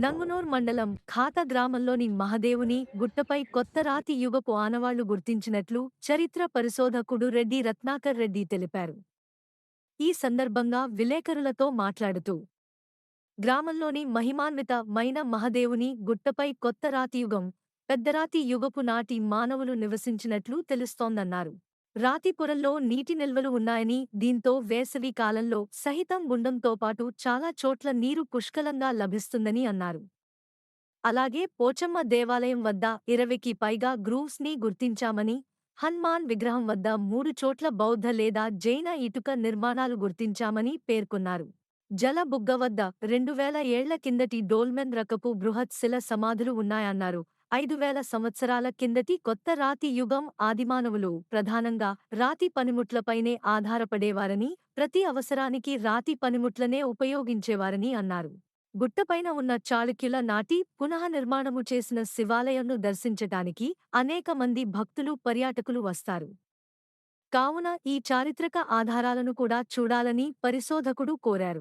నంగునూర్ మండలం ఖాత గ్రామంలోని మహదేవుని గుట్టపై కొత్త రాతి యుగపు ఆనవాళ్ళు గుర్తించినట్లు చరిత్ర పరిశోధకుడు రెడ్డి రత్నాకర్ రెడ్డి తెలిపారు. ఈ సందర్భంగా విలేకరులతో మాట్లాడుతూ గ్రామంలోని మహిమాన్విత మైన మహదేవుని గుట్టపై కొత్త రాతియుగం పెద్దరాతి యుగపు నాటి మానవులు నివసించినట్లు తెలుస్తోందన్నారు. రాతి పొరల్లో నీటి నిల్వలు ఉన్నాయని దీంతో వేసవి కాలంలో సహితం గుండంతో పాటు చాలా చోట్ల నీరు పుష్కలంగా లభిస్తుందని అన్నారు. అలాగే పోచమ్మ దేవాలయం వద్ద ఇరవైకి పైగా గ్రూవ్స్ని గుర్తించామని హన్మాన్ విగ్రహం వద్ద మూడు చోట్ల బౌద్ధ లేదా జైన ఇటుక నిర్మాణాలు గుర్తించామని పేర్కొన్నారు. జల బుగ్గ వద్ద రెండు వేల ఏళ్ళ కిందటి డోల్మెన్ రకపు బృహత్ శిల సమాధులు ఉన్నాయన్నారు. ఐదు వేల సంవత్సరాల కిందటి కొత్త రాతి యుగం ఆదిమానవులు ప్రధానంగా రాతి పనిముట్లపైనే ఆధారపడేవారని ప్రతి అవసరానికి రాతి పనిముట్లనే ఉపయోగించేవారని అన్నారు. గుట్టపైన ఉన్న చాళుక్యుల నాటి పునఃనిర్మాణము చేసిన శివాలయంను దర్శించటానికి అనేక మంది భక్తులు పర్యాటకులు వస్తారు. కావున ఈ చారిత్రక ఆధారాలను కూడా చూడాలని పరిశోధకుడు కోరారు.